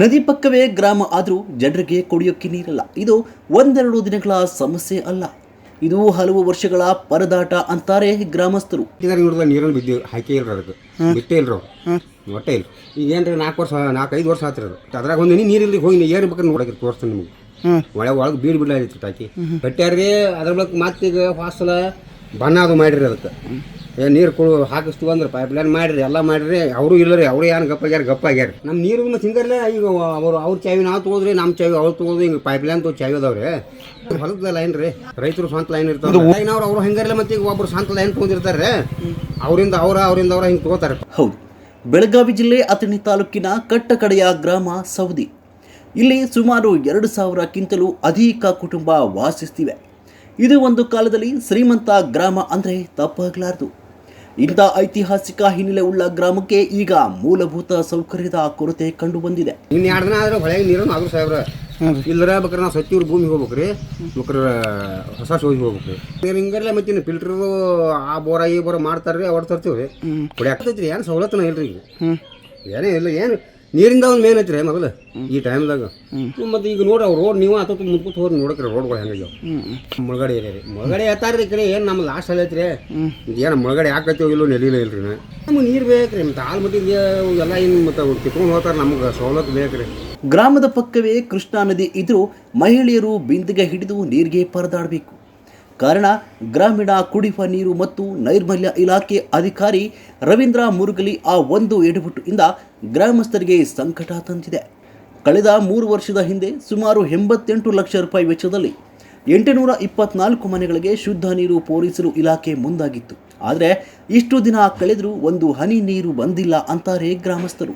ನದಿ ಪಕ್ಕವೇ ಗ್ರಾಮ ಆದರೂ ಜನರಿಗೆ ಕುಡಿಯೋಕ್ಕೆ ನೀರಲ್ಲ. ಇದು ಒಂದೆರಡು ದಿನಗಳ ಸಮಸ್ಯೆ ಅಲ್ಲ. ಇದು ಹಲವು ವರ್ಷಗಳ ಪರದಾಟ ಅಂತಾರೆ ಗ್ರಾಮಸ್ಥರು. ಇದಾರೆ ನೋಡಿದ ನೀರಲ್ಲಿ ಬಿದ್ದು ಹಾಕಿ ಇಲ್ರಿ ಅದಕ್ಕೆ. ಬಿಟ್ಟೇ ಇಲ್ರಿ ಅವ್ರು. ಒಟ್ಟೆ ಇಲ್ಲ ಈಗ ಏನ್ರಿ ನಾಲ್ಕು ವರ್ಷ ನಾಲ್ಕೈದು ವರ್ಷ ಆತ್ರಿ ಅದು. ಅದ್ರಾಗ ಒಂದು ನೀರು ಇಲ್ರಿ ಹೋಗಿ ಏನು ಬೇಕಾದ್ರೆ ನೋಡಕ್ಕೆ ತೋರಿಸ್ತೀನಿ ನಿಮಗೆ. ಒಳಗೆ ಒಳಗೆ ಬೀಡ್ ಬಿಡ್ಲಾಗಿತ್ತು ಟಾಕಿ. ಬಟ್ಟೆ ಅದ್ರ ಬಳಕ ಮತ್ತೆ ಈಗ ಫಾಸಲ ಬಣ್ಣ ಅದು ಮಾಡಿರಿ ಅದಕ್ಕೆ. ಏ ನೀರು ಕೊಡು ಹಾಕಿಸ್ತೀವಿ ಅಂದ್ರೆ ಪೈಪ್ ಲೈನ್ ಮಾಡಿರಿ ಎಲ್ಲ ಮಾಡಿರಿ. ಅವರು ಇಲ್ಲರಿ ಅವರು ಏನು ಗಪ್ಪ ಆಗ್ಯಾರ ನಮ್ಮ ನೀರು ಸಿಂಗರ್ಲೆ ಈಗ ಅವರು ಅವ್ರ ಚಾವಿ ನಾವು ತೊಗೋದ್ರಿ ನಮ್ಮ ಚಾವಿ ಅವ್ರು ತೊಗೋದ್ರಿ ಹಿಂಗೆ ಪೈಪ್ ಲೈನ್ ತೋ ಚಾವಿ ಅದಾವ್ರಿ. ಹೊಲದ ಲೈನ್ ರೀ ರೈತರು ಸ್ವಂತ ಲೈನ್ ಇರ್ತಾರೆ ಲೈನ್ ಅವ್ರು ಅವ್ರು ಹೆಂಗಾರಲ್ಲ ಮತ್ತೆ ಈಗ ಒಬ್ರು ಸ್ವಂತ ಲೈನ್ ತಗೊಂಡಿರ್ತಾರೆ ಅವರಿಂದ ಅವರ ಅವರಿಂದ ಅವರ ಹಿಂಗೆ ತೊಗೋತಾರೆ ಹೌದು. ಬೆಳಗಾವಿ ಜಿಲ್ಲೆ ಅಥಣಿ ತಾಲೂಕಿನ ಕಟ್ಟಕಡೆಯ ಗ್ರಾಮ ಸೌದಿ ಇಲ್ಲಿ ಸುಮಾರು ಎರಡು ಸಾವಿರಕ್ಕಿಂತಲೂ ಅಧಿಕ ಕುಟುಂಬ ವಾಸಿಸ್ತಿವೆ. ಇದು ಒಂದು ಕಾಲದಲ್ಲಿ ಶ್ರೀಮಂತ ಗ್ರಾಮ ಅಂದರೆ ತಪ್ಪಾಗಲಾರದು. ಇಂಥ ಐತಿಹಾಸಿಕ ಹಿನ್ನೆಲೆ ಉಳ್ಳ ಗ್ರಾಮಕ್ಕೆ ಈಗ ಮೂಲಭೂತ ಸೌಕರ್ಯದ ಕೊರತೆ ಕಂಡು ಬಂದಿದೆ ಇನ್ನು ಎರಡು ದಿನ ಆದ್ರೆ ಹೊಳೆಗೆ ನೀರು ಆದ್ರೂ ಸಾವಿರ ಇಲ್ಲರ ಬೇಕಾರೆ ನಾವು ಸತ್ತಿವ್ರ ಭೂಮಿ ಹೋಗ್ಬೇಕ್ರಿ ಬೇಕಾರೆ ಹೊಸ ಸೋಜಿ ಹೋಗ್ಬೇಕ್ರಿ. ನೀರು ಹಿಂಗಲ್ಲ ಮತ್ತೆ ಫಿಲ್ಟರ್ ಆ ಬೋರ ಈ ಬೋರ ಮಾಡ್ತಾರ್ರಿ ಅವ್ರು ತರ್ತೀವಿ ಕುಡಿಯಾಕತೈತ್ರಿ ಏನು ಸವಲತ್ತನ ಇಲ್ರಿ ಈಗ. ಏನೇ ಇಲ್ಲ ಏನು ನೀರಿಂದ ಒಂದು ಮೇನ್ ಐತ್ರಿ ಮೊದಲು ಈ ಟೈಮ್ದಾಗ ಮತ್ತೆ ಈಗ ನೋಡ್ರಿ ಅವ್ರು ರೋಡ್ ನೀವು ಆತ ಮುನ್ಕೂತ್ ಹೋಗಿ ನೋಡಕ್ರಿ ರೋಡ್ಗಳು ಹೆಂಗಾಗ್ಯಾವ ಮುಳಗಡೆ ಏರಿಯಾ ರೀ. ಮುಳಗಡೆ ಎತ್ತಾರ್ರಿ ಕಡೆ ಏನು ನಮ್ಮ ಲಾಸ್ಟ್ ಅಲ್ಲೈತ್ರಿ ಏನು ಮುಳಗಡೆ ಹಾಕತ್ತೀವೋ ಇಲ್ಲೋ ನೆಲಿಲ್ಲ ಇಲ್ರಿ ನಮ್ಗೆ ನೀರು ಬೇಕ್ರಿ ಮತ್ತೆ ಹಾಲು ಮಟ್ಟಿಗೆ ಎಲ್ಲ ಏನು ಮತ್ತೆ ಅವ್ರು ಕಿತ್ಕೊಂಡು ಹೋಗ್ತಾರೆ ನಮ್ಗೆ ಸವಲತ್ತು ಬೇಕ್ರಿ. ಗ್ರಾಮದ ಪಕ್ಕವೇ ಕೃಷ್ಣಾ ನದಿ ಇದ್ರೂ ಮಹಿಳೆಯರು ಬಿಂದಿಗೆ ಹಿಡಿದು ನೀರಿಗೆ ಪರದಾಡಬೇಕು. ಕಾರಣ ಗ್ರಾಮೀಣ ಕುಡಿಯುವ ನೀರು ಮತ್ತು ನೈರ್ಮಲ್ಯ ಇಲಾಖೆ ಅಧಿಕಾರಿ ರವೀಂದ್ರ ಮುರುಗಲಿ ಆ ಒಂದು ಎಡವಟ್ಟುಯಿಂದ ಗ್ರಾಮಸ್ಥರಿಗೆ ಸಂಕಟ ತಂದಿದೆ. ಕಳೆದ ಮೂರು ವರ್ಷದ ಹಿಂದೆ ಸುಮಾರು ಎಂಬತ್ತೆಂಟು ಲಕ್ಷ ರೂಪಾಯಿ ವೆಚ್ಚದಲ್ಲಿ ಎಂಟುನೂರ ಇಪ್ಪತ್ನಾಲ್ಕು ಮನೆಗಳಿಗೆ ಶುದ್ಧ ನೀರು ಪೂರೈಸಲು ಇಲಾಖೆ ಮುಂದಾಗಿತ್ತು. ಆದರೆ ಇಷ್ಟು ದಿನ ಕಳೆದರೂ ಒಂದು ಹನಿ ನೀರು ಬಂದಿಲ್ಲ ಅಂತಾರೆ ಗ್ರಾಮಸ್ಥರು.